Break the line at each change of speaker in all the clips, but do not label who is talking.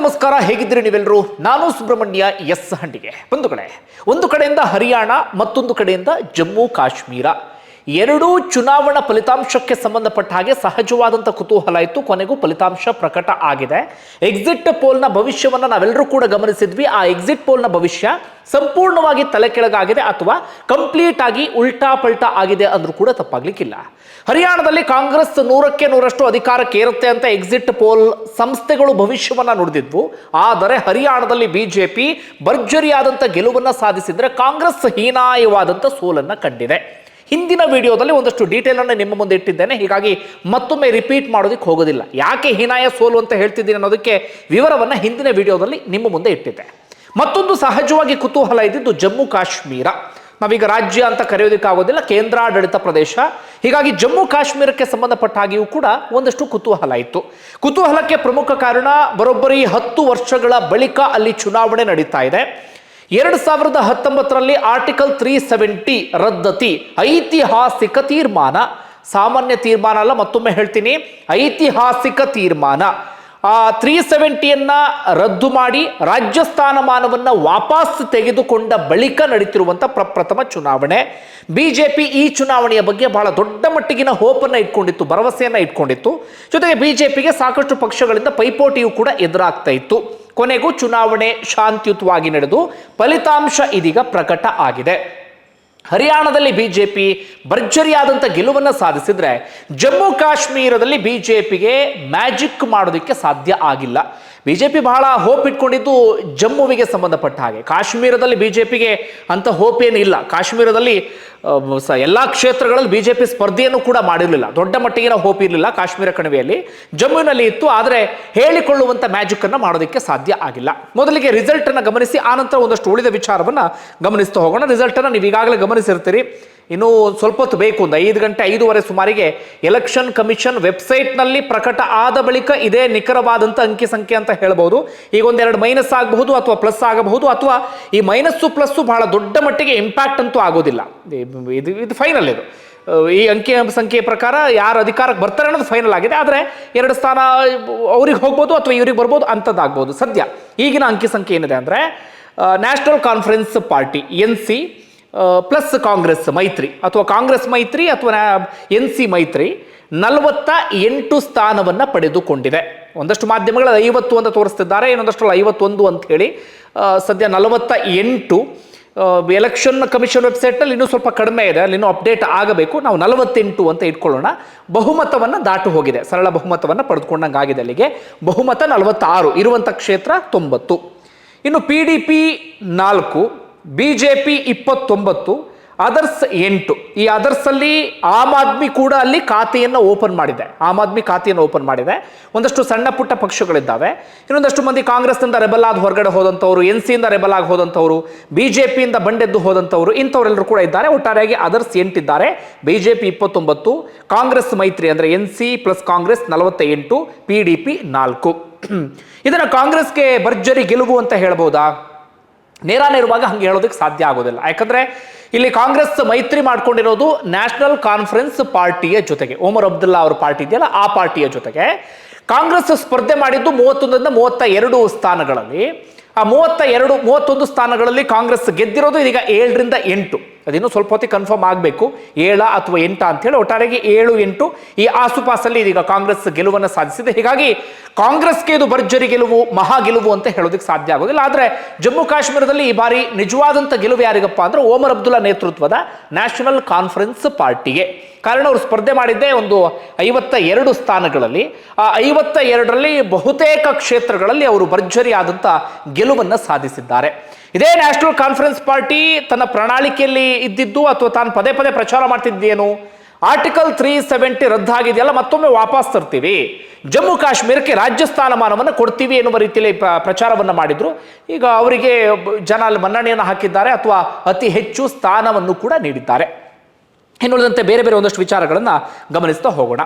ನಮಸ್ಕಾರ, ಹೇಗಿದ್ದೀರಿ ನೀವೆಲ್ಲರೂ? ನಾನು ಸುಬ್ರಹ್ಮಣ್ಯ ಎಸ್ ಹಂಡಿಗೆ. ಒಂದು ಕಡೆ ಒಂದು ಕಡೆಯಿಂದ ಹರಿಯಾಣ, ಮತ್ತೊಂದು ಕಡೆಯಿಂದ ಜಮ್ಮು, ಕಾಶ್ಮೀರ. ಎರಡೂ ಚುನಾವಣಾ ಫಲಿತಾಂಶಕ್ಕೆ ಸಂಬಂಧಪಟ್ಟ ಹಾಗೆ ಸಹಜವಾದಂಥ ಕುತೂಹಲ ಇತ್ತು. ಕೊನೆಗೂ ಫಲಿತಾಂಶ ಪ್ರಕಟ ಆಗಿದೆ. ಎಕ್ಸಿಟ್ ಪೋಲ್ನ ಭವಿಷ್ಯವನ್ನು ನಾವೆಲ್ಲರೂ ಕೂಡ ಗಮನಿಸಿದ್ವಿ. ಆ ಎಕ್ಸಿಟ್ ಪೋಲ್ನ ಭವಿಷ್ಯ ಸಂಪೂರ್ಣವಾಗಿ ತಲೆ ಕೆಳಗಾಗಿದೆ ಅಥವಾ ಕಂಪ್ಲೀಟ್ ಆಗಿ ಉಲ್ಟಾ ಪಲ್ಟಾ ಆಗಿದೆ ಅಂದ್ರೂ ಕೂಡ ತಪ್ಪಾಗ್ಲಿಕ್ಕಿಲ್ಲ. ಹರಿಯಾಣದಲ್ಲಿ ಕಾಂಗ್ರೆಸ್ ನೂರಕ್ಕೆ ನೂರಷ್ಟು ಅಧಿಕಾರಕ್ಕೆ ಏರುತ್ತೆ ಅಂತ ಎಕ್ಸಿಟ್ ಪೋಲ್ ಸಂಸ್ಥೆಗಳು ಭವಿಷ್ಯವನ್ನ ನುಡಿದಿದ್ವು. ಆದರೆ ಹರಿಯಾಣದಲ್ಲಿ ಬಿಜೆಪಿ ಭರ್ಜರಿಯಾದಂಥ ಗೆಲುವನ್ನ ಸಾಧಿಸಿದ್ರೆ ಕಾಂಗ್ರೆಸ್ ಹೀನಾಯವಾದಂಥ ಸೋಲನ್ನ ಕಂಡಿದೆ. ಹಿಂದಿನ ವಿಡಿಯೋದಲ್ಲಿ ಒಂದಷ್ಟು ಡೀಟೇಲ್ ಅನ್ನು ನಿಮ್ಮ ಮುಂದೆ ಇಟ್ಟಿದ್ದೇನೆ. ಹೀಗಾಗಿ ಮತ್ತೊಮ್ಮೆ ರಿಪೀಟ್ ಮಾಡೋದಕ್ಕೆ ಹೋಗೋದಿಲ್ಲ. ಯಾಕೆ ಹೀನಾಯ ಸೋಲು ಅಂತ ಹೇಳ್ತಿದ್ದೀನಿ ಅನ್ನೋದಕ್ಕೆ ವಿವರವನ್ನು ಹಿಂದಿನ ವಿಡಿಯೋದಲ್ಲಿ ನಿಮ್ಮ ಮುಂದೆ ಇಟ್ಟಿದ್ದೆ. ಮತ್ತೊಂದು ಸಹಜವಾಗಿ ಕುತೂಹಲ ಇದ್ದಿದ್ದು ಜಮ್ಮು ಕಾಶ್ಮೀರ. ನಾವೀಗ ರಾಜ್ಯ ಅಂತ ಕರೆಯೋದಕ್ಕಾಗೋದಿಲ್ಲ ಕೇಂದ್ರಾಡಳಿತ ಪ್ರದೇಶ. ಹೀಗಾಗಿ ಜಮ್ಮು ಕಾಶ್ಮೀರಕ್ಕೆ ಸಂಬಂಧಪಟ್ಟ ಹಾಗೆಯೂ ಕೂಡ ಒಂದಷ್ಟು ಕುತೂಹಲ ಇತ್ತು. ಕುತೂಹಲಕ್ಕೆ ಪ್ರಮುಖ ಕಾರಣ, ಬರೋಬ್ಬರಿ ಹತ್ತು ವರ್ಷಗಳ ಬಳಿಕ ಅಲ್ಲಿ ಚುನಾವಣೆ ನಡೀತಾ ಇದೆ. ಎರಡು ಸಾವಿರದ ಹತ್ತೊಂಬತ್ತರಲ್ಲಿ ಆರ್ಟಿಕಲ್ ತ್ರೀ ಸೆವೆಂಟಿ ರದ್ದತಿ ಐತಿಹಾಸಿಕ ತೀರ್ಮಾನ. ಸಾಮಾನ್ಯ ತೀರ್ಮಾನ ಅಲ್ಲ, ಮತ್ತೊಮ್ಮೆ ಹೇಳ್ತೀನಿ. ಐತಿಹಾಸಿಕ ತೀರ್ಮಾನ. ಆ ತ್ರೀ ಸೆವೆಂಟಿಯನ್ನ ರದ್ದು ಮಾಡಿ ರಾಜ್ಯ ಸ್ಥಾನಮಾನವನ್ನು ವಾಪಸ್ ತೆಗೆದುಕೊಂಡ ಬಳಿಕ ನಡೀತಿರುವಂಥ ಪ್ರಪ್ರಥಮ ಚುನಾವಣೆ. ಬಿಜೆಪಿ ಈ ಚುನಾವಣೆಯ ಬಗ್ಗೆ ಬಹಳ ದೊಡ್ಡ ಮಟ್ಟಿಗಿನ ಹೋಪನ್ನು ಇಟ್ಕೊಂಡಿತ್ತು, ಭರವಸೆಯನ್ನು ಇಟ್ಕೊಂಡಿತ್ತು. ಜೊತೆಗೆ ಬಿಜೆಪಿಗೆ ಸಾಕಷ್ಟು ಪಕ್ಷಗಳಿಂದ ಪೈಪೋಟಿಯೂ ಕೂಡ ಎದುರಾಗ್ತಾ ಇತ್ತು. ಕೊನೆಗೂ ಚುನಾವಣೆ ಶಾಂತಿಯುತವಾಗಿ ನಡೆದು, ಫಲಿತಾಂಶ ಇದೀಗ ಪ್ರಕಟ ಆಗಿದೆ. ಹರಿಯಾಣದಲ್ಲಿ ಬಿಜೆಪಿ ಭರ್ಜರಿಯಾದಂಥ ಗೆಲುವನ್ನು ಸಾಧಿಸಿದರೆ ಜಮ್ಮು ಕಾಶ್ಮೀರದಲ್ಲಿ ಬಿಜೆಪಿಗೆ ಮ್ಯಾಜಿಕ್ ಮಾಡೋದಕ್ಕೆ ಸಾಧ್ಯ ಆಗಿಲ್ಲ. ಬಿಜೆಪಿ ಬಹಳ ಹೋಪ್ ಇಟ್ಕೊಂಡಿದ್ದು ಜಮ್ಮುವಿಗೆ ಸಂಬಂಧಪಟ್ಟ ಹಾಗೆ. ಕಾಶ್ಮೀರದಲ್ಲಿ ಬಿಜೆಪಿಗೆ ಅಂತ ಹೋಪ್ ಇಲ್ಲ ಕಾಶ್ಮೀರದಲ್ಲಿ ಎಲ್ಲ ಕ್ಷೇತ್ರಗಳಲ್ಲಿ ಬಿಜೆಪಿ ಸ್ಪರ್ಧೆಯನ್ನು ಕೂಡ ಮಾಡಿರಲಿಲ್ಲ. ದೊಡ್ಡ ಮಟ್ಟಿಗಿನ ಹೋಪ್ ಇರಲಿಲ್ಲ ಕಾಶ್ಮೀರ ಕಣಿವೆಯಲ್ಲಿ. ಜಮ್ಮುವಿನಲ್ಲಿ ಇತ್ತು, ಆದರೆ ಹೇಳಿಕೊಳ್ಳುವಂಥ ಮ್ಯಾಜಿಕ್ ಅನ್ನು ಮಾಡೋದಕ್ಕೆ ಸಾಧ್ಯ ಆಗಿಲ್ಲ. ಮೊದಲಿಗೆ ರಿಸಲ್ಟ್ ಅನ್ನು ಗಮನಿಸಿ, ಆನಂತರ ಒಂದಷ್ಟು ಉಳಿದ ವಿಚಾರವನ್ನು ಗಮನಿಸ್ತಾ ಹೋಗೋಣ. ರಿಸಲ್ಟ್ ಅನ್ನು ನೀವು ಈಗಾಗಲೇ ಗಮನಿಸಿರ್ತೀರಿ. ಇನ್ನೂ ಸ್ವಲ್ಪ ಹೊತ್ತು ಬೇಕು, ಒಂದು ಐದು ಗಂಟೆ, ಐದೂವರೆ ಸುಮಾರಿಗೆ ಎಲೆಕ್ಷನ್ ಕಮಿಷನ್ ವೆಬ್ಸೈಟ್ನಲ್ಲಿ ಪ್ರಕಟ ಆದ ಬಳಿಕ ಇದೇ ನಿಖರವಾದಂಥ ಅಂಕಿ ಸಂಖ್ಯೆ ಅಂತ ಹೇಳ್ಬೋದು. ಈಗ ಒಂದೆರಡು ಮೈನಸ್ ಆಗಬಹುದು ಅಥವಾ ಪ್ಲಸ್ ಆಗಬಹುದು ಅಥವಾ ಈ ಮೈನಸ್ಸು ಪ್ಲಸ್ಸು ಬಹಳ ದೊಡ್ಡ ಮಟ್ಟಿಗೆ ಇಂಪ್ಯಾಕ್ಟ್ ಅಂತೂ ಆಗೋದಿಲ್ಲ. ಇದು ಇದು ಫೈನಲ್ ಇದು. ಈ ಅಂಕಿ ಸಂಖ್ಯೆ ಪ್ರಕಾರ ಯಾರು ಅಧಿಕಾರಕ್ಕೆ ಬರ್ತಾರೆ ಅನ್ನೋದು ಫೈನಲ್ ಆಗಿದೆ. ಆದರೆ ಎರಡು ಸ್ಥಾನ ಅವ್ರಿಗೆ ಹೋಗ್ಬೋದು ಅಥವಾ ಇವ್ರಿಗೆ ಬರ್ಬೋದು ಅಂಥದ್ದಾಗ್ಬೋದು ಸದ್ಯ ಈಗಿನ ಅಂಕಿ ಸಂಖ್ಯೆ ಏನಿದೆ ಅಂದರೆ national conference party N C plus Congress ಮೈತ್ರಿ ಅಥವಾ ಕಾಂಗ್ರೆಸ್ ಮೈತ್ರಿ ಅಥವಾ ಎನ್ ಸಿ ಮೈತ್ರಿ ನಲವತ್ತ ಎಂಟು ಸ್ಥಾನವನ್ನು ಪಡೆದುಕೊಂಡಿದೆ ಒಂದಷ್ಟು ಮಾಧ್ಯಮಗಳು ಐವತ್ತು ಅಂತ ತೋರಿಸ್ತಿದ್ದಾರೆ ಇನ್ನೊಂದಷ್ಟು ಐವತ್ತೊಂದು ಅಂತ ಹೇಳಿ ಸದ್ಯ ನಲವತ್ತ ಎಂಟು ಎಲೆಕ್ಷನ್ ಕಮಿಷನ್ ವೆಬ್ಸೈಟ್ನಲ್ಲಿ ಇನ್ನೂ ಸ್ವಲ್ಪ ಕಡಿಮೆ ಇದೆ, ಅಲ್ಲಿ ಇನ್ನೂ ಅಪ್ಡೇಟ್ ಆಗಬೇಕು. ನಾವು ನಲವತ್ತೆಂಟು ಅಂತ ಇಟ್ಕೊಳ್ಳೋಣ. ಬಹುಮತವನ್ನು ದಾಟು ಹೋಗಿದೆ. ಸರಳ ಬಹುಮತವನ್ನು ಪಡೆದುಕೊಂಡಂಗೆ ಆಗಿದೆ ಅಲ್ಲಿಗೆ. ಬಹುಮತ ನಲವತ್ತಾರು ಇರುವಂಥ ಕ್ಷೇತ್ರ ತೊಂಬತ್ತು. ಇನ್ನು ಪಿ ಡಿ ಪಿ ನಾಲ್ಕು ಬಿ ಜೆ ಪಿ ಇಪ್ಪತ್ತೊಂಬತ್ತು ಅದರ್ಸ್ ಎಂಟು. ಈ ಅದರ್ಸಲ್ಲಿ ಆಮ್ ಆದ್ಮಿ ಕೂಡ ಅಲ್ಲಿ ಖಾತೆಯನ್ನು ಓಪನ್ ಮಾಡಿದೆ. ಆಮ್ ಆದ್ಮಿ ಖಾತೆಯನ್ನು ಓಪನ್ ಮಾಡಿದೆ. ಒಂದಷ್ಟು ಸಣ್ಣ ಪುಟ್ಟ ಪಕ್ಷಗಳಿದ್ದಾವೆ. ಇನ್ನೊಂದಷ್ಟು ಮಂದಿ ಕಾಂಗ್ರೆಸ್ನಿಂದ ರೆಬಲ್ ಆಗಿ ಹೊರಗಡೆ ಹೋದಂಥವ್ರು, ಎನ್ ಸಿಯಿಂದ ರೆಬಲ್ ಆಗಿ ಹೋದಂಥವ್ರು ಬಿ ಜೆ ಪಿಯಿಂದ ಬಂಡೆದ್ದು ಹೋದಂಥವ್ರು, ಇಂಥವರೆಲ್ಲರೂ ಕೂಡ ಇದ್ದಾರೆ. ಒಟ್ಟಾರೆಯಾಗಿ ಅದರ್ಸ್ ಎಂಟಿದ್ದಾರೆ. ಬಿ ಜೆ ಪಿ ಇಪ್ಪತ್ತೊಂಬತ್ತು, ಕಾಂಗ್ರೆಸ್ ಮೈತ್ರಿ ಅಂದರೆ ಎನ್ ಸಿ ಪ್ಲಸ್ ಕಾಂಗ್ರೆಸ್ ನಲವತ್ತ ಎಂಟು ಪಿ ಡಿ ಪಿ ನಾಲ್ಕು. ಇದನ್ನು ಕಾಂಗ್ರೆಸ್ಗೆ ಭರ್ಜರಿ ಗೆಲುವು ಅಂತ ಹೇಳ್ಬೋದಾ? ನೇರ ನೇರವಾಗಿ ಹಂಗೆ ಹೇಳೋದಕ್ಕೆ ಸಾಧ್ಯ ಆಗೋದಿಲ್ಲ. ಯಾಕಂದ್ರೆ ಇಲ್ಲಿ ಕಾಂಗ್ರೆಸ್ ಮೈತ್ರಿ ಮಾಡ್ಕೊಂಡಿರೋದು ನ್ಯಾಷನಲ್ ಕಾನ್ಫರೆನ್ಸ್ ಪಾರ್ಟಿಯ ಜೊತೆಗೆ. ಓಮರ್ ಅಬ್ದುಲ್ಲಾ ಅವ್ರ ಪಾರ್ಟಿ ಇದೆಯಲ್ಲ, ಆ ಪಾರ್ಟಿಯ ಜೊತೆಗೆ. ಕಾಂಗ್ರೆಸ್ ಸ್ಪರ್ಧೆ ಮಾಡಿದ್ದು ಮೂವತ್ತೊಂದರಿಂದ ಮೂವತ್ತ ಎರಡು ಸ್ಥಾನಗಳಲ್ಲಿ. ಆ ಮೂವತ್ತ ಎರಡು ಮೂವತ್ತೊಂದು ಸ್ಥಾನಗಳಲ್ಲಿ ಕಾಂಗ್ರೆಸ್ ಗೆದ್ದಿರೋದು ಇದೀಗ ಏಳರಿಂದ ಎಂಟು. ಅದಿನ್ನೂ ಸ್ವಲ್ಪ ಹೊತ್ತಿಗೆ ಕನ್ಫರ್ಮ್ ಆಗಬೇಕು. ಏಳ ಅಥವಾ ಎಂಟ ಅಂತೇಳಿ ಒಟ್ಟಾರೆಗೆ ಏಳು, ಎಂಟು ಈ ಆಸುಪಾಸಲ್ಲಿ ಇದೀಗ ಕಾಂಗ್ರೆಸ್ ಗೆಲುವನ್ನು ಸಾಧಿಸಿದೆ. ಹೀಗಾಗಿ ಕಾಂಗ್ರೆಸ್ಗೆ ಇದು ಭರ್ಜರಿ ಗೆಲುವು, ಮಹಾ ಗೆಲುವು ಅಂತ ಹೇಳೋದಕ್ಕೆ ಸಾಧ್ಯ ಆಗೋದಿಲ್ಲ. ಆದರೆ ಜಮ್ಮು ಕಾಶ್ಮೀರದಲ್ಲಿ ಈ ಬಾರಿ ನಿಜವಾದಂಥ ಗೆಲುವು ಯಾರಿಗಪ್ಪ ಅಂದ್ರೆ ಓಮರ್ ಅಬ್ದುಲ್ಲಾ ನೇತೃತ್ವದ ನ್ಯಾಷನಲ್ ಕಾನ್ಫರೆನ್ಸ್ ಪಾರ್ಟಿಗೆ. ಕಾರಣ ಅವರು ಸ್ಪರ್ಧೆ ಮಾಡಿದ್ದೇ ಒಂದು ಐವತ್ತ ಎರಡು ಸ್ಥಾನಗಳಲ್ಲಿ. ಆ ಐವತ್ತ ಎರಡರಲ್ಲಿ ಬಹುತೇಕ ಕ್ಷೇತ್ರಗಳಲ್ಲಿ ಅವರು ಭರ್ಜರಿಯಾದಂಥ ಗೆಲುವನ್ನು ಸಾಧಿಸಿದ್ದಾರೆ. ಇದೇ ನ್ಯಾಷನಲ್ ಕಾನ್ಫರೆನ್ಸ್ ಪಾರ್ಟಿ ತನ್ನ ಪ್ರಣಾಳಿಕೆಯಲ್ಲಿ ಇದ್ದಿದ್ದು ಅಥವಾ ತಾನು ಪದೇ ಪದೇ ಪ್ರಚಾರ ಮಾಡ್ತಿದ್ದೇನು ಆರ್ಟಿಕಲ್ ತ್ರೀ ಸೆವೆಂಟಿ ರದ್ದಾಗಿದೆಯಲ್ಲ, ಮತ್ತೊಮ್ಮೆ ವಾಪಸ್ ತರ್ತೀವಿ. ಜಮ್ಮು ಕಾಶ್ಮೀರಕ್ಕೆ ರಾಜ್ಯ ಸ್ಥಾನಮಾನವನ್ನು ಕೊಡ್ತೀವಿ ಎನ್ನುವ ರೀತಿಯಲ್ಲಿ ಪ್ರ- ಪ್ರಚಾರವನ್ನು ಮಾಡಿದ್ರು. ಈಗ ಅವರಿಗೆ ಜನ ಅಲ್ಲಿ ಮನ್ನಣೆಯನ್ನು ಹಾಕಿದ್ದಾರೆ ಅಥವಾ ಅತಿ ಹೆಚ್ಚು ಸ್ಥಾನವನ್ನು ಕೂಡ ನೀಡಿದ್ದಾರೆ. ಇನ್ನುಳಿದಂತೆ ಬೇರೆ ಬೇರೆ ಒಂದಷ್ಟು ವಿಚಾರಗಳನ್ನು ಗಮನಿಸ್ತಾ ಹೋಗೋಣ.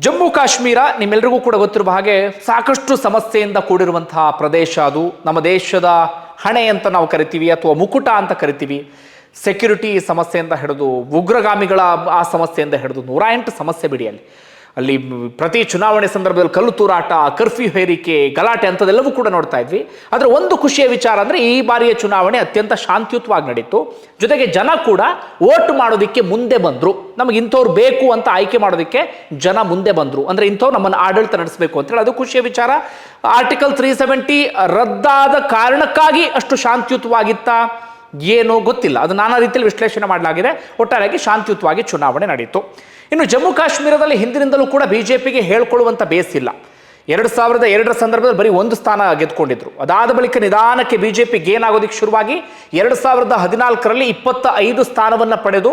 ಜಮ್ಮು ಕಾಶ್ಮೀರ ನಿಮ್ಮೆಲ್ಲರಿಗೂ ಕೂಡ ಗೊತ್ತಿರುವ ಹಾಗೆ ಸಾಕಷ್ಟು ಸಮಸ್ಯೆಯಿಂದ ಕೂಡಿರುವಂತಹ ಪ್ರದೇಶ ಅದು. ನಮ್ಮ ದೇಶದ ಹಣೆ ಅಂತ ನಾವು ಕರಿತೀವಿ ಅಥವಾ ಮುಕುಟ ಅಂತ ಕರಿತೀವಿ. ಸೆಕ್ಯುರಿಟಿ ಸಮಸ್ಯೆಯಿಂದ ಹಿಡಿದು ಉಗ್ರಗಾಮಿಗಳ ಆ ಸಮಸ್ಯೆಯಿಂದ ಹಿಡಿದು ನೂರ ಎಂಟು ಸಮಸ್ಯೆ ಬಿಡಿ ಅಲ್ಲಿ ಪ್ರತಿ ಚುನಾವಣೆ ಸಂದರ್ಭದಲ್ಲಿ ಕಲ್ಲು ತೂರಾಟ, ಕರ್ಫ್ಯೂ ಹೇರಿಕೆ, ಗಲಾಟೆ ಅಂಥದ್ದೆಲ್ಲವೂ ಕೂಡ ನೋಡ್ತಾ ಇದ್ವಿ. ಆದರೆ ಒಂದು ಖುಷಿಯ ವಿಚಾರ ಅಂದರೆ ಈ ಬಾರಿಯ ಚುನಾವಣೆ ಅತ್ಯಂತ ಶಾಂತಿಯುತವಾಗಿ ನಡೀತು. ಜೊತೆಗೆ ಜನ ಕೂಡ ವೋಟ್ ಮಾಡೋದಕ್ಕೆ ಮುಂದೆ ಬಂದರು. ನಮಗೆ ಇಂಥವ್ರು ಬೇಕು ಅಂತ ಆಯ್ಕೆ ಮಾಡೋದಕ್ಕೆ ಜನ ಮುಂದೆ ಬಂದರು. ಅಂದರೆ ಇಂಥವ್ರು ನಮ್ಮನ್ನು ಆಡಳಿತ ನಡೆಸಬೇಕು ಅಂತೇಳಿ ಅದು ಖುಷಿಯ ವಿಚಾರ. ಆರ್ಟಿಕಲ್ ತ್ರೀ ಸೆವೆಂಟಿ ರದ್ದಾದ ಕಾರಣಕ್ಕಾಗಿ ಅಷ್ಟು ಶಾಂತಿಯುತವಾಗಿತ್ತಾ ಏನೋ ಗೊತ್ತಿಲ್ಲ. ಅದು ನಾನಾ ರೀತಿಯಲ್ಲಿ ವಿಶ್ಲೇಷಣೆ ಮಾಡಲಾಗಿದೆ. ಒಟ್ಟಾರೆಯಾಗಿ ಶಾಂತಿಯುತವಾಗಿ ಚುನಾವಣೆ ನಡೆಯಿತು ಇನ್ನು ಜಮ್ಮು ಕಾಶ್ಮೀರದಲ್ಲಿ ಹಿಂದಿನಿಂದಲೂ ಕೂಡ ಬಿಜೆಪಿಗೆ ಹೇಳ್ಕೊಳ್ಳುವಂಥ ಬೇಸಿಲ್ಲ. ಎರಡು ಸಾವಿರದ ಎರಡರ ಸಂದರ್ಭದಲ್ಲಿ ಬರೀ ಒಂದು ಸ್ಥಾನ ಗೆದ್ದುಕೊಂಡಿದ್ರು. ಅದಾದ ಬಳಿಕ ನಿಧಾನಕ್ಕೆ ಬಿಜೆಪಿ ಗೇನ್ ಆಗೋದಕ್ಕೆ ಶುರುವಾಗಿ ಎರಡು ಸಾವಿರದ ಹದಿನಾಲ್ಕರಲ್ಲಿ ಇಪ್ಪತ್ತ ಐದು ಸ್ಥಾನವನ್ನು ಪಡೆದು,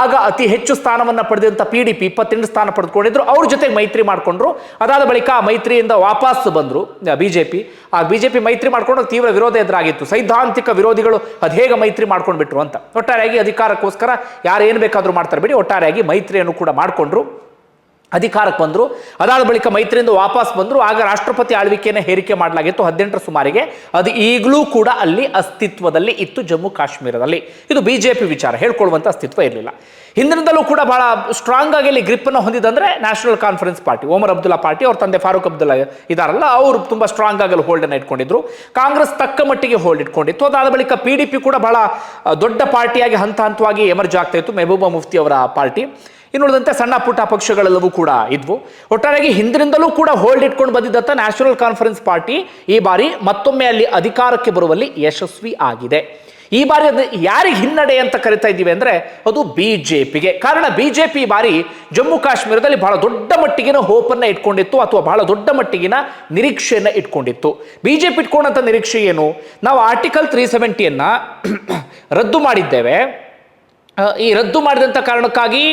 ಆಗ ಅತಿ ಹೆಚ್ಚು ಸ್ಥಾನವನ್ನು ಪಡೆದಂಥ ಪಿ ಡಿ ಪಿ ಇಪ್ಪತ್ತೆಂಟು ಸ್ಥಾನ ಪಡೆದುಕೊಂಡಿದ್ರು. ಅವ್ರ ಜೊತೆಗೆ ಮೈತ್ರಿ ಮಾಡಿಕೊಂಡ್ರು. ಅದಾದ ಬಳಿಕ ಆ ಮೈತ್ರಿಯಿಂದ ವಾಪಸ್ ಬಂದರು ಬಿ ಜೆ ಪಿ ಆ ಬಿ ಜೆ ಪಿ ಮೈತ್ರಿ ಮಾಡಿಕೊಂಡು ತೀವ್ರ ವಿರೋಧ ಎದುರಾಗಿತ್ತು. ಸೈದ್ಧಾಂತಿಕ ವಿರೋಧಿಗಳು ಅದು ಹೇಗೆ ಮೈತ್ರಿ ಮಾಡ್ಕೊಂಡು ಬಿಟ್ರು ಅಂತ. ಒಟ್ಟಾರೆಯಾಗಿ ಅಧಿಕಾರಕ್ಕೋಸ್ಕರ ಯಾರು ಏನು ಬೇಕಾದರೂ ಮಾಡ್ತಾರೆ ಬಿಡಿ. ಒಟ್ಟಾರೆಯಾಗಿ ಮೈತ್ರಿಯನ್ನು ಕೂಡ ಮಾಡಿಕೊಂಡ್ರು. ಅಧಿಕಾರಕ್ಕೆ ಬಂದರು. ಅದಾದ ಬಳಿಕ ಮೈತ್ರಿಯಿಂದ ವಾಪಸ್ ಬಂದರು. ಆಗ ರಾಷ್ಟ್ರಪತಿ ಆಳ್ವಿಕೆಯನ್ನು ಹೇರಿಕೆ ಮಾಡಲಾಗಿತ್ತು. ಹದಿನೆಂಟರ ಸುಮಾರಿಗೆ ಅದು ಈಗಲೂ ಕೂಡ ಅಲ್ಲಿ ಅಸ್ತಿತ್ವದಲ್ಲಿ ಇತ್ತು ಜಮ್ಮು ಕಾಶ್ಮೀರದಲ್ಲಿ. ಇದು ಬಿ ಜೆ ಪಿ ವಿಚಾರ. ಹೇಳ್ಕೊಳ್ಳುವಂಥ ಅಸ್ತಿತ್ವ ಇರಲಿಲ್ಲ. ಹಿಂದಿನಿಂದಲೂ ಕೂಡ ಬಹಳ ಸ್ಟ್ರಾಂಗ್ ಆಗಿ ಅಲ್ಲಿ ಗ್ರಿಪ್ಪನ್ನು ಹೊಂದಿದ್ದಂದ್ರೆ national conference party Omar Abdullah party ಅವ್ರ ತಂದೆ ಫಾರೂಕ್ ಅಬ್ದುಲ್ಲಾ ಇದಾರಲ್ಲ, ಅವರು ತುಂಬ ಸ್ಟ್ರಾಂಗ್ ಆಗಿ ಹೋಲ್ಡನ್ನು ಇಟ್ಕೊಂಡಿದ್ರು. ಕಾಂಗ್ರೆಸ್ ತಕ್ಕ ಮಟ್ಟಿಗೆ ಹೋಲ್ಡ್ ಇಟ್ಕೊಂಡಿತ್ತು. ಅದಾದ ಬಳಿಕ ಪಿ ಡಿ ಪಿ ಕೂಡ ಬಹಳ ದೊಡ್ಡ ಪಾರ್ಟಿಯಾಗಿ ಹಂತ ಹಂತವಾಗಿ ಎಮರ್ಜ್ ಆಗ್ತಾ ಇತ್ತು. ಮೆಹಬೂಬಾ ಮುಫ್ತಿ ಅವರ ಪಾರ್ಟಿ ಇನ್ನುಳಿದಂತೆ ಸಣ್ಣ ಪುಟ್ಟ ಪಕ್ಷಗಳೆಲ್ಲವೂ ಕೂಡ ಇದ್ವು. ಒಟ್ಟಾರೆಯಾಗಿ ಹಿಂದಿನಿಂದಲೂ ಕೂಡ ಹೋಲ್ಡ್ ಇಟ್ಕೊಂಡು ಬಂದಿದ್ದಂಥ ನ್ಯಾಷನಲ್ ಕಾನ್ಫರೆನ್ಸ್ ಪಾರ್ಟಿ ಈ ಬಾರಿ ಮತ್ತೊಮ್ಮೆ ಅಲ್ಲಿ ಅಧಿಕಾರಕ್ಕೆ ಬರುವಲ್ಲಿ ಯಶಸ್ವಿ ಆಗಿದೆ. ಈ ಬಾರಿ ಅದು ಯಾರಿಗೆ ಹಿನ್ನಡೆ ಅಂತ ಕರಿತಾ ಇದ್ದೀವಿ ಅಂದರೆ ಅದು ಬಿ ಜೆ ಪಿಗೆ ಕಾರಣ ಬಿ ಜೆ ಪಿ ಬಾರಿ ಜಮ್ಮು ಕಾಶ್ಮೀರದಲ್ಲಿ ಬಹಳ ದೊಡ್ಡ ಮಟ್ಟಿಗಿನ ಹೋಪನ್ನು ಇಟ್ಕೊಂಡಿತ್ತು ಅಥವಾ ಬಹಳ ದೊಡ್ಡ ಮಟ್ಟಿಗಿನ ನಿರೀಕ್ಷೆಯನ್ನು ಇಟ್ಕೊಂಡಿತ್ತು. ಬಿ ಜೆ ಪಿ ಇಟ್ಕೊಂಡಂಥ ನಿರೀಕ್ಷೆ ಏನು? ನಾವು ಆರ್ಟಿಕಲ್ ತ್ರೀ ಸೆವೆಂಟಿಯನ್ನು ರದ್ದು ಮಾಡಿದ್ದೇವೆ. ಈ ರದ್ದು ಮಾಡಿದಂಥ ಕಾರಣಕ್ಕಾಗಿ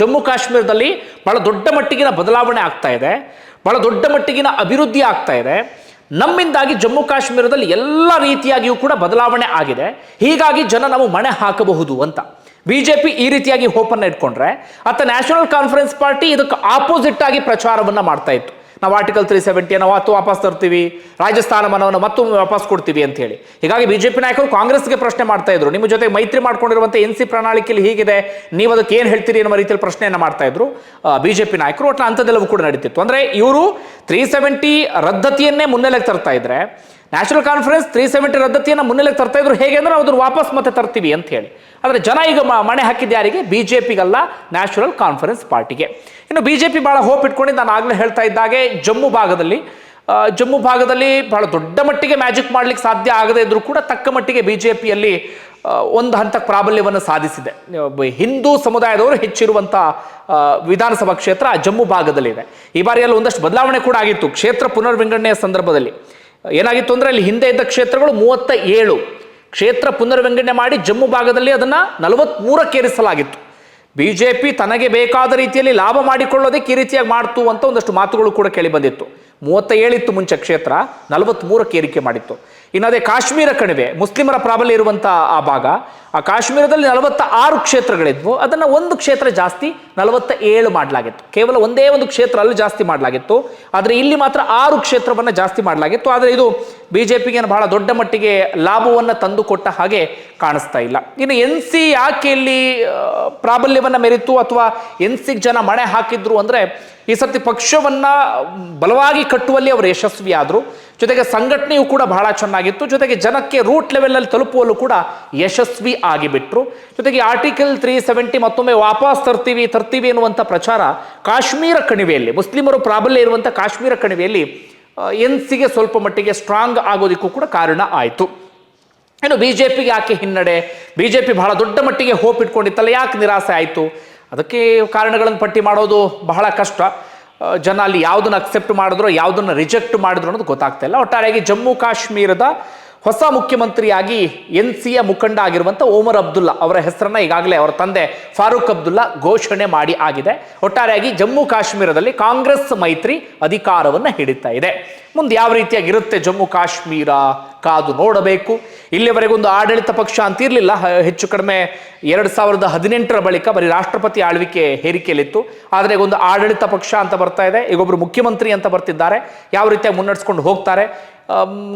ಜಮ್ಮು ಕಾಶ್ಮೀರದಲ್ಲಿ ಬಹಳ ದೊಡ್ಡ ಮಟ್ಟಿಗಿನ ಬದಲಾವಣೆ ಆಗ್ತಾ ಇದೆ, ಬಹಳ ದೊಡ್ಡ ಮಟ್ಟಿಗಿನ ಅಭಿವೃದ್ಧಿ ಆಗ್ತಾ ಇದೆ. ನಮ್ಮಿಂದಾಗಿ ಜಮ್ಮು ಕಾಶ್ಮೀರದಲ್ಲಿ ಎಲ್ಲ ರೀತಿಯಾಗಿಯೂ ಕೂಡ ಬದಲಾವಣೆ ಆಗಿದೆ. ಹೀಗಾಗಿ ಜನ ನಾವು ಮಣೆ ಹಾಕಬಹುದು ಅಂತ. ಬಿ ಜೆ ಪಿ ಈ ರೀತಿಯಾಗಿ ಹೋಪನ್ನು ಇಟ್ಕೊಂಡ್ರೆ, ಅತ್ತ ನ್ಯಾಷನಲ್ ಕಾನ್ಫರೆನ್ಸ್ ಪಾರ್ಟಿ ಇದಕ್ಕೆ ಆಪೋಸಿಟ್ ಆಗಿ ಪ್ರಚಾರವನ್ನು ಮಾಡ್ತಾ ಇತ್ತು. ನಾವು ಆರ್ಟಿಕಲ್ ತ್ರೀ ಸೆವೆಂಟಿಯನ್ನು ಮತ್ತು ವಾಪಸ್ ತರ್ತೀವಿ. ರಾಜಸ್ಥಾನ ಮನವನ್ನು ಮತ್ತೊಮ್ಮೆ ವಾಪಸ್ ಕೊಡ್ತೀವಿ ಅಂತ ಹೇಳಿ. ಹೀಗಾಗಿ ಬಿಜೆಪಿ ನಾಯಕರು ಕಾಂಗ್ರೆಸ್ಗೆ ಪ್ರಶ್ನೆ ಮಾಡ್ತಾ ಇದ್ರು. ನಿಮ್ಮ ಜೊತೆ ಮೈತ್ರಿ ಮಾಡ್ಕೊಂಡಿರುವಂಥ ಎನ್ ಸಿ ಪ್ರಣಾಳಿಕೆಯಲ್ಲಿ ಹೀಗಿದೆ. ನೀವು ಅದಕ್ಕೆ ಏನು ಹೇಳ್ತೀರಿ ಅನ್ನೋ ರೀತಿಯಲ್ಲಿ ಪ್ರಶ್ನೆಯನ್ನು ಮಾಡ್ತಾ ಇದ್ರು ಬಿಜೆಪಿ ನಾಯಕರು. ಒಟ್ಟು ಅಂಥದ್ದೆಲ್ಲವೂ ಕೂಡ ನಡೀತಿತ್ತು. ಅಂದರೆ ಇವರು ತ್ರೀ ಸೆವೆಂಟಿ ರದ್ದತಿಯನ್ನೇ ಮುನ್ನೆಲೆಗೆ ತರ್ತಾ ಇದ್ರೆ ನ್ಯಾಷನಲ್ ಕಾನ್ಫರೆನ್ಸ್ ತ್ರೀ ಸೆವೆಂಟಿ ರದ್ದತಿಯನ್ನು ಮುನ್ನೆಲೆಗೆ ತರ್ತಾ ಇದ್ರು ಹೇಗೆ ಅಂದ್ರೆ ಅದನ್ನು ವಾಪಸ್ ಮತ್ತೆ ತರ್ತೀವಿ ಅಂತ ಹೇಳಿ. ಆದರೆ ಜನ ಈಗ ಮಣೆ ಹಾಕಿದ್ದು ಯಾರಿಗೆ? ಬಿ ಜೆ ಪಿಗಲ್ಲ ನ್ಯಾಷನಲ್ ಕಾನ್ಫರೆನ್ಸ್ ಪಾರ್ಟಿಗೆ ಇನ್ನು ಬಿ ಜೆ ಪಿ ಭಾಳ ಹೋಪ್ ಇಟ್ಕೊಂಡಿದ್ದು ನಾನು ಆಗಲೇ ಹೇಳ್ತಾ ಇದ್ದಾಗೆ ಜಮ್ಮು ಭಾಗದಲ್ಲಿ ಜಮ್ಮು ಭಾಗದಲ್ಲಿ ಬಹಳ ದೊಡ್ಡ ಮಟ್ಟಿಗೆ ಮ್ಯಾಜಿಕ್ ಮಾಡ್ಲಿಕ್ಕೆ ಸಾಧ್ಯ ಆಗದೇ ಇದ್ರೂ ಕೂಡ ತಕ್ಕ ಮಟ್ಟಿಗೆ ಬಿ ಜೆ ಪಿಯಲ್ಲಿ ಒಂದು ಹಂತಕ್ಕೆ ಪ್ರಾಬಲ್ಯವನ್ನು ಸಾಧಿಸಿದೆ. ಹಿಂದೂ ಸಮುದಾಯದವರು ಹೆಚ್ಚಿರುವಂಥ ವಿಧಾನಸಭಾ ಕ್ಷೇತ್ರ ಜಮ್ಮು ಭಾಗದಲ್ಲಿದೆ. ಈ ಬಾರಿಯಲ್ಲಿ ಒಂದಷ್ಟು ಬದಲಾವಣೆ ಕೂಡ ಆಗಿತ್ತು. ಕ್ಷೇತ್ರ ಪುನರ್ವಿಂಗಡಣೆಯ ಸಂದರ್ಭದಲ್ಲಿ. ಏನಾಗಿತ್ತು ಅಂದರೆ ಅಲ್ಲಿ ಹಿಂದೆ ಇದ್ದ ಕ್ಷೇತ್ರಗಳು ಮೂವತ್ತ ಏಳು. ಕ್ಷೇತ್ರ ಪುನರ್ವಿಂಗಡಣೆ ಮಾಡಿ ಜಮ್ಮು ಭಾಗದಲ್ಲಿ ಅದನ್ನು ನಲವತ್ತ್ಮೂರಕ್ಕೇರಿಸಲಾಗಿತ್ತು ಬಿ ಜೆ ಪಿ ತನಗೆ ಬೇಕಾದ ರೀತಿಯಲ್ಲಿ ಲಾಭ ಮಾಡಿಕೊಳ್ಳೋದಕ್ಕೆ ಈ ರೀತಿಯಾಗಿ ಮಾಡ್ತು ಅಂತ ಒಂದಷ್ಟು ಮಾತುಗಳು ಕೂಡ ಕೇಳಿ ಬಂದಿತ್ತು. ಮೂವತ್ತ ಏಳಿತ್ತು ಮುಂಚೆ ಕ್ಷೇತ್ರ ನಲವತ್ತ್ಮೂರಕ್ಕೆ ಏರಿಕೆ ಮಾಡಿತ್ತು. ಇನ್ನು ಅದೇ ಕಾಶ್ಮೀರ ಕಣಿವೆ, ಮುಸ್ಲಿಮರ ಪ್ರಾಬಲ್ಯ ಇರುವಂಥ ಆ ಭಾಗ ಆ ಕಾಶ್ಮೀರದಲ್ಲಿ ನಲವತ್ತ ಆರು ಕ್ಷೇತ್ರಗಳಿದ್ವು. ಅದನ್ನು ಒಂದು ಕ್ಷೇತ್ರ ಜಾಸ್ತಿ ನಲವತ್ತ ಏಳು ಮಾಡಲಾಗಿತ್ತು. ಕೇವಲ ಒಂದೇ ಒಂದು ಕ್ಷೇತ್ರ ಅಲ್ಲಿ ಜಾಸ್ತಿ ಮಾಡಲಾಗಿತ್ತು. ಆದರೆ ಇಲ್ಲಿ ಮಾತ್ರ ಆರು ಕ್ಷೇತ್ರವನ್ನು ಜಾಸ್ತಿ ಮಾಡಲಾಗಿತ್ತು. ಆದರೆ ಇದು ಬಿ ಜೆ ಪಿಗೆ ಬಹಳ ದೊಡ್ಡ ಮಟ್ಟಿಗೆ ಲಾಭವನ್ನು ತಂದುಕೊಟ್ಟ ಹಾಗೆ ಕಾಣಿಸ್ತಾ ಇಲ್ಲ. ಇನ್ನು ಎನ್ ಸಿ ಯಾಕೆ ಇಲ್ಲಿ ಪ್ರಾಬಲ್ಯವನ್ನು ಮೆರಿತು ಅಥವಾ ಎನ್ ಸಿಗೆ ಜನ ಮಣೆ ಹಾಕಿದ್ರು ಅಂದರೆ ಈ ಸರ್ತಿ ಪಕ್ಷವನ್ನು ಬಲವಾಗಿ ಕಟ್ಟುವಲ್ಲಿ ಅವರು ಯಶಸ್ವಿ ಆದರು ಜೊತೆಗೆ ಸಂಘಟನೆಯು ಕೂಡ ಬಹಳ ಚೆನ್ನಾಗಿತ್ತು. ಜೊತೆಗೆ ಜನಕ್ಕೆ ರೂಟ್ ಲೆವೆಲಲ್ಲಿ ತಲುಪುವಲ್ಲೂ ಕೂಡ ಯಶಸ್ವಿ ಆಗಿಬಿಟ್ರು. ಜೊತೆಗೆ ಆರ್ಟಿಕಲ್ ತ್ರೀ ಸೆವೆಂಟಿ ಮತ್ತೊಮ್ಮೆ ವಾಪಸ್ ತರ್ತೀವಿ ತರ್ತೀವಿ ಎನ್ನುವಂಥ ಪ್ರಚಾರ ಕಾಶ್ಮೀರ ಕಣಿವೆಯಲ್ಲಿ, ಮುಸ್ಲಿಮರು ಪ್ರಾಬಲ್ಯ ಇರುವಂಥ ಕಾಶ್ಮೀರ ಕಣಿವೆಯಲ್ಲಿ ಎನ್ಸಿಗೆ ಸ್ವಲ್ಪ ಮಟ್ಟಿಗೆ ಸ್ಟ್ರಾಂಗ್ ಆಗೋದಕ್ಕೂ ಕೂಡ ಕಾರಣ ಆಯಿತು. ಏನು ಬಿ ಜೆ ಪಿಗೆ ಯಾಕೆ ಹಿನ್ನಡೆ? ಬಿ ಜೆ ಪಿ ಬಹಳ ದೊಡ್ಡ ಮಟ್ಟಿಗೆ ಹೋಪ್ ಇಟ್ಕೊಂಡಿತ್ತಲ್ಲ, ಯಾಕೆ ನಿರಾಸೆ ಆಯಿತು? ಅದಕ್ಕೆ ಕಾರಣಗಳನ್ನು ಪಟ್ಟಿ ಮಾಡೋದು ಬಹಳ ಕಷ್ಟ. ಜನ ಅಲ್ಲಿ ಯಾವುದನ್ನು ಅಕ್ಸೆಪ್ಟ್ ಮಾಡಿದ್ರು, ಯಾವುದನ್ನು ರಿಜೆಕ್ಟ್ ಮಾಡಿದ್ರು ಅನ್ನೋದು ಗೊತ್ತಾಗ್ತಾ ಇಲ್ಲ. ಒಟ್ಟಾರೆಯಾಗಿ ಜಮ್ಮು ಕಾಶ್ಮೀರದ ಹೊಸ ಮುಖ್ಯಮಂತ್ರಿಯಾಗಿ ಎನ್ ಸಿ ಎ ಮುಖಂಡ ಆಗಿರುವಂಥ ಓಮರ್ ಅಬ್ದುಲ್ಲಾ ಅವರ ಹೆಸರನ್ನ ಈಗಾಗಲೇ ಅವರ ತಂದೆ ಫಾರೂಕ್ ಅಬ್ದುಲ್ಲಾ ಘೋಷಣೆ ಮಾಡಿ ಆಗಿದೆ. ಒಟ್ಟಾರೆಯಾಗಿ ಜಮ್ಮು ಕಾಶ್ಮೀರದಲ್ಲಿ ಕಾಂಗ್ರೆಸ್ ಮೈತ್ರಿ ಅಧಿಕಾರವನ್ನು ಹಿಡಿತಾ ಇದೆ. ಮುಂದೆ ಯಾವ ರೀತಿಯಾಗಿರುತ್ತೆ ಜಮ್ಮು ಕಾಶ್ಮೀರ ಕಾದು ನೋಡಬೇಕು. ಇಲ್ಲಿವರೆಗೂ ಒಂದು ಆಡಳಿತ ಪಕ್ಷ ಅಂತ ಇರಲಿಲ್ಲ. ಹೆಚ್ಚು ಕಡಿಮೆ ಎರಡು ಸಾವಿರದ ಹದಿನೆಂಟರ ಬಳಿಕ ಬರೀ ರಾಷ್ಟ್ರಪತಿ ಆಳ್ವಿಕೆ ಹೇರಿಕೆಯಲ್ಲಿತ್ತು. ಆದರೆ ಒಂದು ಆಡಳಿತ ಪಕ್ಷ ಅಂತ ಬರ್ತಾ ಇದೆ. ಈಗೊಬ್ಬರು ಮುಖ್ಯಮಂತ್ರಿ ಅಂತ ಬರ್ತಿದ್ದಾರೆ. ಯಾವ ರೀತಿಯಾಗಿ ಮುನ್ನಡೆಸ್ಕೊಂಡು ಹೋಗ್ತಾರೆ.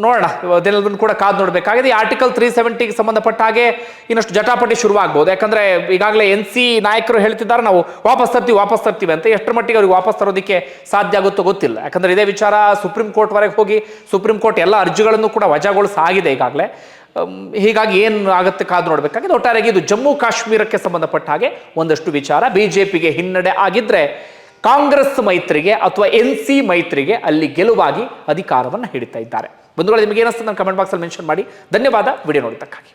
ನೋಡೋಣ. ಅದೆಲ್ಲದನ್ನು ಕೂಡ ಕಾದು ನೋಡಬೇಕಾಗಿದೆ. ಈ ಆರ್ಟಿಕಲ್ ತ್ರೀ ಸೆವೆಂಟಿಗೆ ಸಂಬಂಧಪಟ್ಟ ಹಾಗೆ ಇನ್ನಷ್ಟು ಜಟಾಪಟಿ ಶುರುವಾಗ್ಬೋದು. ಯಾಕಂದ್ರೆ ಈಗಾಗಲೇ ಎನ್ ಸಿ ನಾಯಕರು ಹೇಳ್ತಿದ್ದಾರೆ, ನಾವು ವಾಪಸ್ ತರ್ತೀವಿ ವಾಪಸ್ ತರ್ತೀವಿ ಅಂತ. ಎಷ್ಟರ ಮಟ್ಟಿಗೆ ಅವ್ರಿಗೆ ವಾಪಸ್ ತರೋದಕ್ಕೆ ಸಾಧ್ಯ ಆಗುತ್ತೋ ಗೊತ್ತಿಲ್ಲ. ಯಾಕಂದ್ರೆ ಇದೇ ವಿಚಾರ ಸುಪ್ರೀಂ ಕೋರ್ಟ್ವರೆಗೆ ಹೋಗಿ ಸುಪ್ರೀಂ ಕೋರ್ಟ್ ಎಲ್ಲ ಅರ್ಜಿಗಳನ್ನು ಕೂಡ ವಜಾಗೊಳಿಸಾಗಿದೆ ಈಗಾಗಲೇ. ಹೀಗಾಗಿ ಏನು ಆಗುತ್ತೆ ಕಾದು ನೋಡಬೇಕಾಗಿದೆ. ಒಟ್ಟಾರೆಯಾಗಿ ಇದು ಜಮ್ಮು ಕಾಶ್ಮೀರಕ್ಕೆ ಸಂಬಂಧಪಟ್ಟ ಹಾಗೆ ಒಂದಷ್ಟು ವಿಚಾರ. ಬಿಜೆಪಿಗೆ ಹಿನ್ನಡೆ ಆಗಿದ್ರೆ ಕಾಂಗ್ರೆಸ್ ಮೈತ್ರಿಗೆ ಅಥವಾ ಎನ್ ಸಿ ಮೈತ್ರಿಗೆ ಅಲ್ಲಿ ಗೆಲುವಾಗಿ ಅಧಿಕಾರವನ್ನು ಹಿಡಿತಾ ಇದ್ದಾರೆ. ಬಂಧುಗಳು, ನಿಮಗೆ ಏನಿಸ್ತದೆ ನನ್ನ ಕಮೆಂಟ್ ಬಾಕ್ಸಲ್ಲಿ ಮೆನ್ಷನ್ ಮಾಡಿ. ಧನ್ಯವಾದ. ವಿಡಿಯೋ ನೋಡಿದ್ದಕ್ಕಾಗಿ.